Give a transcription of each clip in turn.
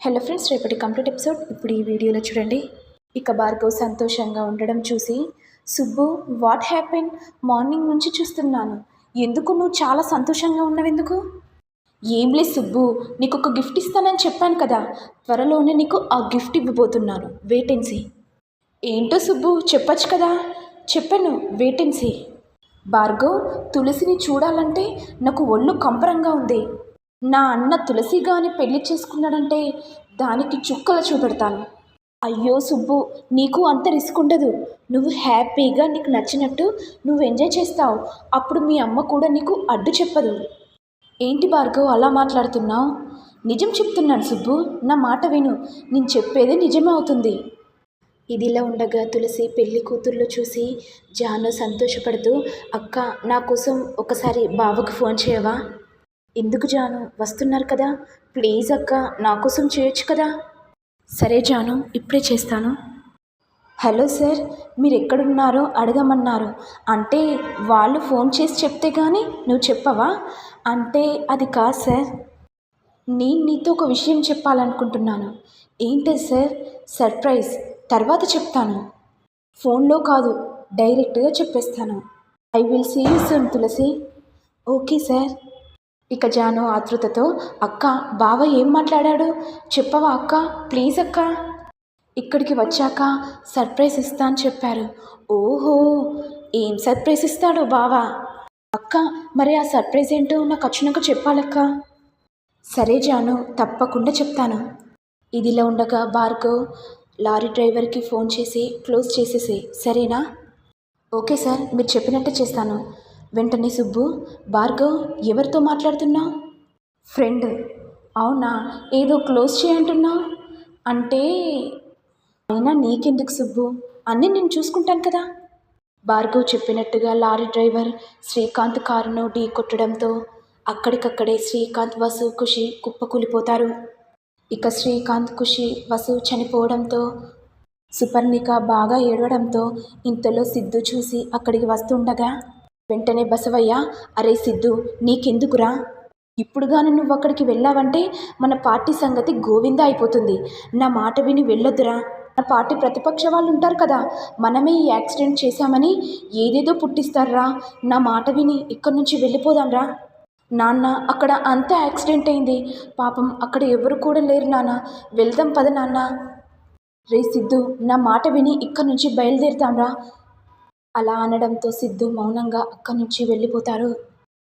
Hello friends రేపటి complete episode. ఇప్పుడు ఈ వీడియోలో చూడండి. ఇక భార్గవ్ సంతోషంగా ఉండడం చూసి సుబ్బు వాట్ హ్యాపెన్ మార్నింగ్ నుంచి చూస్తున్నాను. ఎందుకు నువ్వు చాలా సంతోషంగా ఉన్నావెందుకు? ఏం లేదు సుబ్బు నీకు ఒక గిఫ్ట్ ఇస్తానని చెప్పాను కదా. త్వరలోనే నీకు ఆ గిఫ్ట్ ఇవ్వబోతున్నాను. వేటెన్సీ ఏంటో సుబ్బు చెప్పచ్చు కదా? చెప్పాను వేటెన్సీ భార్గవ్ తులసిని చూడాలంటే నాకు ఒళ్ళు కంపరంగా ఉంది. నా అన్న తులసి గాని పెళ్ళి చేసుకున్నాడంటే దానికి చుక్కలు చూపెడతాను. అయ్యో సుబ్బు నీకు అంత రిస్క్ ఉండదు. నువ్వు హ్యాపీగా నీకు నచ్చినట్టు నువ్వు ఎంజాయ్ చేస్తావు. అప్పుడు మీ అమ్మ కూడా నీకు అడ్డు చెప్పదు. ఏంటి భార్గవ్ అలా మాట్లాడుతున్నావు? నిజం చెప్తున్నాను సుబ్బు నా మాట విను. నేను చెప్పేది నిజమే అవుతుంది. ఇదిలా ఉండగా తులసి పెళ్ళి కూతుర్లు చూసి జాను సంతోషపడుతూ అక్క నా కోసం ఒకసారి బావకు ఫోన్ చేయవా? ఎందుకు జాను? వస్తున్నారు కదా. ప్లీజ్ అక్క నా కోసం చేయొచ్చు కదా. సరే జాను ఇప్పుడే చేస్తాను. హలో సార్ మీరు ఎక్కడున్నారో అడగమన్నారు. అంటే వాళ్ళు ఫోన్ చేసి చెప్తే కానీ నువ్వు చెప్పవా? అంటే అది కాదు సార్. నేను నీతో ఒక విషయం చెప్పాలనుకుంటున్నాను. ఏంటి సార్? సర్ప్రైజ్. తర్వాత చెప్తాను. ఫోన్లో కాదు డైరెక్ట్గా చెప్పేస్తాను. I will see you soon Tulasi. Okay sir. ఇక జాను ఆతృతతో అక్క బావ ఏం మాట్లాడాడు? చెప్పవా అక్క? ప్లీజ్ అక్క. ఇక్కడికి వచ్చాక సర్ప్రైజ్ ఇస్తా అని చెప్పారు. ఓహో ఏం సర్ప్రైజ్ ఇస్తాడు బావా? అక్క మరి ఆ సర్ప్రైజ్ ఏంటో నాకు వచ్చినాక చెప్పాలక్క. సరే జాను తప్పకుండా చెప్తాను. ఇదిలా ఉండగా భార్గవ్ లారీ డ్రైవర్కి ఫోన్ చేసి క్లోజ్ చేసేసి సరేనా? ఓకే సార్ మీరు చెప్పినట్టే చేస్తాను. వెంటనే సుబ్బు భార్గవ్ ఎవరితో మాట్లాడుతున్నావు ఫ్రెండ్. అవునా? ఏదో క్లోజ్ చేయంటున్నావు అంటే అయినా నీకెందుకు సుబ్బు? అన్నీ నేను చూసుకుంటాను కదా. భార్గవ్ చెప్పినట్టుగా లారీ డ్రైవర్ శ్రీకాంత్ కారును ఢీ కొట్టడంతో అక్కడికక్కడే శ్రీకాంత్ వసు ఖుషి కుప్పకూలిపోతారు. ఇక శ్రీకాంత్ ఖుషి వసు చనిపోవడంతో సుపర్ణిక బాగా ఏడవడంతో ఇంతలో సిద్ధు చూసి అక్కడికి వస్తుండగా వెంటనే బసవయ్య అరే సిద్ధు నీకెందుకురా? ఇప్పుడుగాను నువ్వు అక్కడికి వెళ్ళావంటే మన పార్టీ సంగతి గోవింద అయిపోతుంది. నా మాట విని వెళ్ళొద్దురా. మన పార్టీ ప్రతిపక్ష వాళ్ళు ఉంటారు కదా మనమే ఈ యాక్సిడెంట్ చేశామని ఏదేదో పుట్టిస్తారా? నా మాట విని ఇక్కడి నుంచి వెళ్ళిపోదాంరా. నాన్న అక్కడ అంత యాక్సిడెంట్ అయింది. పాపం అక్కడ ఎవరు కూడా లేరు నాన్న. వెళ్దాం పద నాన్న. రే సిద్ధు నా మాట విని ఇక్కడి నుంచి బయలుదేరుతాంరా. అలా అనడంతో సిద్ధు మౌనంగా అక్కడి నుంచి వెళ్ళిపోతారు.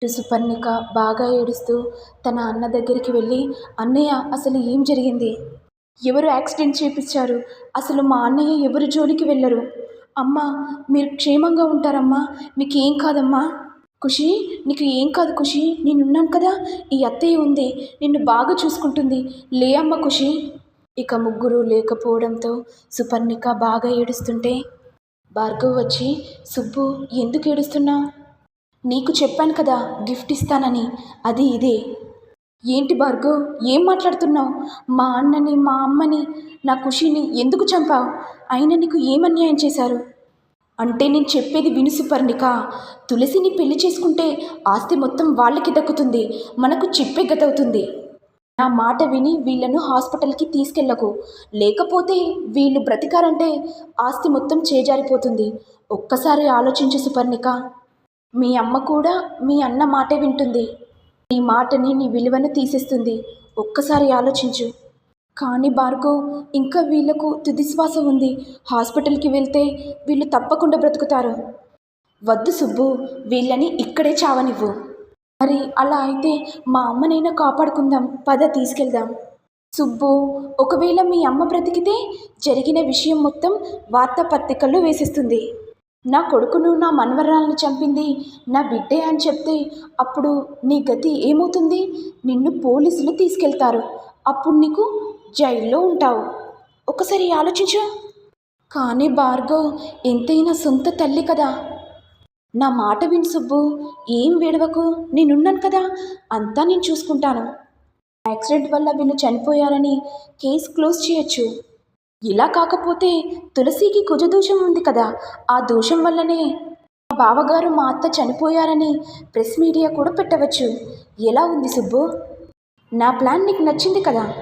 ఇటు సుపర్ణిక బాగా ఏడుస్తూ తన అన్న దగ్గరికి వెళ్ళి అన్నయ్య అసలు ఏం జరిగింది? ఎవరు యాక్సిడెంట్ చేపించారు అసలు మా అన్నయ్య ఎవరు జోలికి వెళ్ళరు? అమ్మా మీరు క్షేమంగా ఉంటారమ్మా మీకు ఏం కాదమ్మా? ఖుషి నీకు ఏం కాదు ఖుషి నేనున్నాను కదా ఈ అత్తయ్య ఉంది నిన్ను బాగా చూసుకుంటుంది లే అమ్మ ఖుషి. ఇక ముగ్గురు లేకపోవడంతో సుపర్ణిక బాగా ఏడుస్తుంటే భార్గవ్ వచ్చి సుబ్బు ఎందుకు ఏడుస్తున్నావు నీకు చెప్పాను కదా గిఫ్ట్ ఇస్తానని. అది ఇదే. ఏంటి భార్గవ్ ఏం మాట్లాడుతున్నావు? మా అన్నని మా అమ్మని నా ఖుషిని ఎందుకు చంపావు? అయినా నీకు ఏం అన్యాయం చేశారు? అంటే నేను చెప్పేది విను సుపర్ణిక. తులసిని పెళ్ళి చేసుకుంటే ఆస్తి మొత్తం వాళ్ళకి దక్కుతుంది. మనకు చెప్పే గతవుతుంది. నా మాట విని వీళ్ళను హాస్పిటల్కి తీసుకెళ్ళకు. లేకపోతే వీళ్ళు బ్రతికారంటే ఆస్తి మొత్తం చేజారిపోతుంది. ఒక్కసారి ఆలోచించు సుపర్ణిక. మీ అమ్మ కూడా మీ అన్న మాటే వింటుంది. నీ మాటని నీ విలువను తీసేస్తుంది. ఒక్కసారి ఆలోచించు. కానీ భార్గవ్ ఇంకా వీళ్ళకు తుదిశ్వాస ఉంది. హాస్పిటల్కి వెళ్తే వీళ్ళు తప్పకుండా బ్రతుకుతారు. వద్దు సుబ్బు వీళ్ళని ఇక్కడే చావనివ్వు. మరి అలా అయితే మా అమ్మనైనా కాపాడుకుందాం. పద తీసుకెళ్దాం. సుబ్బు ఒకవేళ మీ అమ్మ బ్రతికితే జరిగిన విషయం మొత్తం వార్తాపత్రికల్లో వేసిస్తుంది. నా కొడుకును నా మన్వరాలను చంపింది నా బిడ్డే అని చెప్తే అప్పుడు నీ గతి ఏమవుతుంది? నిన్ను పోలీసులు తీసుకెళ్తారు. అప్పుడు నీకు జైల్లో ఉంటావు. ఒకసారి ఆలోచించు. కానీ భార్గవ్ ఎంతైనా సొంత తల్లి కదా. నా మాట విను సుబ్బు. ఏం వేడవకు? నేనున్నాను కదా. అంతా నేను చూసుకుంటాను. యాక్సిడెంట్ వల్ల వీళ్ళు చనిపోయారని కేసు క్లోజ్ చేయొచ్చు. ఇలా కాకపోతే తులసికి కుజదోషం ఉంది కదా. ఆ దోషం వల్లనే మా బావగారు మా అత్త చనిపోయారని ప్రెస్ మీడియా కూడా పెట్టవచ్చు. ఎలా ఉంది సుబ్బు? నా ప్లాన్ నీకు నచ్చింది కదా.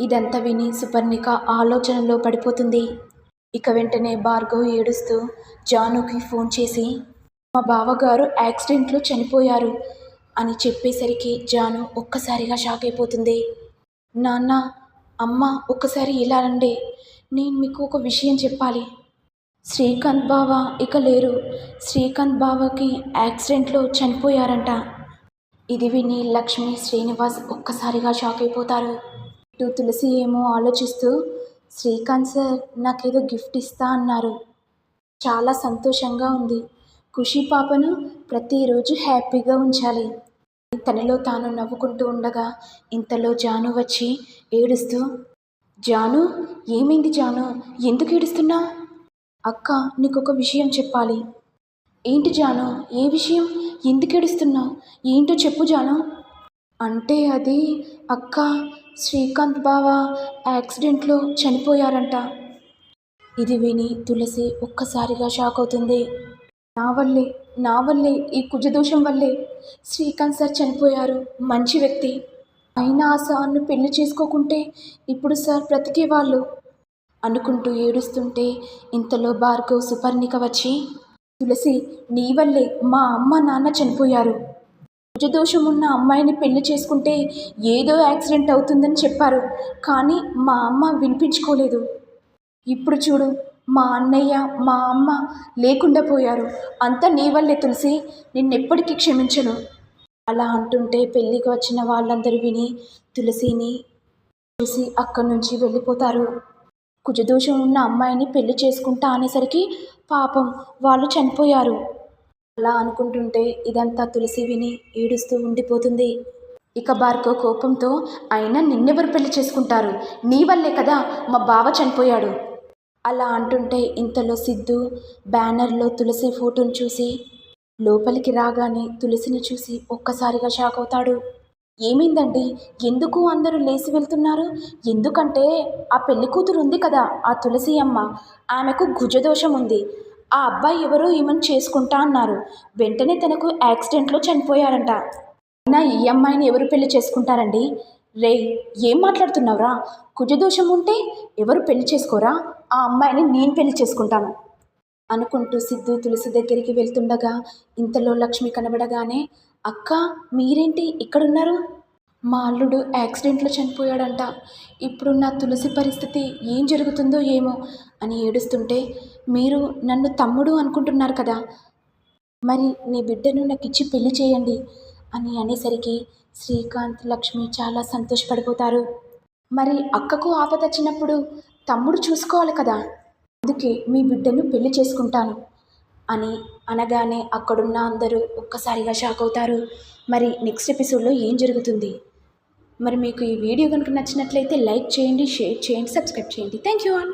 ఇదంతా విని సుపర్ణిక ఆలోచనలో పడిపోతుంది. ఇక వెంటనే భార్గవ్ ఏడుస్తూ జానుకి ఫోన్ చేసి మా బావగారు యాక్సిడెంట్లో చనిపోయారు అని చెప్పేసరికి జాను ఒక్కసారిగా షాక్ అయిపోతుంది. నాన్న అమ్మ ఒక్కసారి ఇలా రండి. నేను మీకు ఒక విషయం చెప్పాలి. శ్రీకాంత్ బావ ఇక లేరు. శ్రీకాంత్ బావకి యాక్సిడెంట్లో చనిపోయారంట. ఇది విని లక్ష్మి శ్రీనివాస్ ఒక్కసారిగా షాక్ అయిపోతారు. ఇటు తులసి ఏమో ఆలోచిస్తూ శ్రీకాంత్ సార్ నాకేదో గిఫ్ట్ ఇస్తా అన్నారు. చాలా సంతోషంగా ఉంది. ఖుషి పాపను ప్రతిరోజు హ్యాపీగా ఉంచాలి. తనలో తాను నవ్వుకుంటూ ఉండగా ఇంతలో జాను వచ్చి ఏడుస్తూ జాను ఏమైంది జాను? ఎందుకు ఏడుస్తున్నావు అక్క నీకు ఒక విషయం చెప్పాలి. ఏంటి జాను? ఏ విషయం? ఎందుకు ఏడుస్తున్నావు ఏంటో చెప్పు జాను. అంటే అది అక్క శ్రీకాంత్ బావ యాక్సిడెంట్లో చనిపోయారంట. ఇది విని తులసి ఒక్కసారిగా షాక్ అవుతుంది. నా వల్లే నా వల్లే ఈ కుజదోషం వల్లే. శ్రీకాంత్ సార్ చనిపోయారు మంచి వ్యక్తి. అయినా ఆ సార్ను పెళ్ళి చేసుకోకుంటే ఇప్పుడు సార్ బ్రతికేవాళ్ళు అనుకుంటూ ఏడుస్తుంటే ఇంతలో భార్గవ్ సుపర్ణిక వచ్చి తులసి నీ వల్లే మా అమ్మ నాన్న చనిపోయారు. కుజదోషం ఉన్న అమ్మాయిని పెళ్ళి చేసుకుంటే ఏదో యాక్సిడెంట్ అవుతుందని చెప్పారు. కానీ మా అమ్మ వినిపించుకోలేదు. ఇప్పుడు చూడు మా అన్నయ్య మా అమ్మ లేకుండా పోయారు. అంతా నీ వల్లే తులసి నిన్నెప్పటికీ క్షమించను. అలా అంటుంటే పెళ్ళికి వచ్చిన వాళ్ళందరూ విని తులసిని చూసి అక్కడి నుంచి వెళ్ళిపోతారు. కుజదోషం ఉన్న అమ్మాయిని పెళ్ళి చేసుకుంటా అనేసరికి పాపం వాళ్ళు చనిపోయారు. అలా అనుకుంటుంటే ఇదంతా తులసి విని ఏడుస్తూ ఉండిపోతుంది. ఇక బార్కో కోపంతో అయినా నిన్నెవరు పెళ్ళి చేసుకుంటారు? నీ వల్లే కదా మా బావ చనిపోయాడు. అలా అంటుంటే ఇంతలో సిద్ధు బ్యానర్లో తులసి ఫోటోను చూసి లోపలికి రాగానే తులసిని చూసి ఒక్కసారిగా షాక్ అవుతాడు. ఏమైందండి? ఎందుకు అందరూ లేచి వెళ్తున్నారు? ఎందుకంటే ఆ పెళ్ళి కూతురు ఉంది కదా ఆ తులసి అమ్మ. ఆమెకు గుజదోషం ఉంది. ఆ అబ్బాయి ఎవరో ఈమెను చేసుకుంటా అన్నారు. వెంటనే తనకు యాక్సిడెంట్లో చనిపోయారంట అయినా ఈ అమ్మాయిని ఎవరు పెళ్ళి చేసుకుంటారండి? రే ఏం మాట్లాడుతున్నావురా? కుజదోషం ఉంటే ఎవరు పెళ్ళి చేసుకోరా? ఆ అమ్మాయిని నేను పెళ్ళి చేసుకుంటాను అనుకుంటూ సిద్ధు తులసి దగ్గరికి వెళ్తుండగా ఇంతలో లక్ష్మి కనబడగానే అక్క మీరేంటి ఇక్కడున్నారు? మా అల్లుడు యాక్సిడెంట్లో చనిపోయాడంట. ఇప్పుడు నా తులసి పరిస్థితి ఏం జరుగుతుందో ఏమో అని ఏడుస్తుంటే మీరు నన్ను తమ్ముడు అనుకుంటున్నారు కదా. మరి నీ బిడ్డను నాకు ఇచ్చి పెళ్ళి చేయండి అని అనేసరికి శ్రీకాంత్ లక్ష్మి చాలా సంతోషపడిపోతారు. మరి అక్కకు ఆపద వచ్చినప్పుడు తమ్ముడు చూసుకోవాలి కదా. అందుకే మీ బిడ్డను పెళ్ళి చేసుకుంటాను. అని అనగానే అక్కడున్న అందరూ ఒక్కసారిగా షాక్ అవుతారు. మరి నెక్స్ట్ ఎపిసోడ్లో ఏం జరుగుతుంది? మరి మీకు ఈ వీడియో కనుక నచ్చినట్లయితే లైక్ చేయండి షేర్ చేయండి సబ్స్క్రైబ్ చేయండి. Thank you all.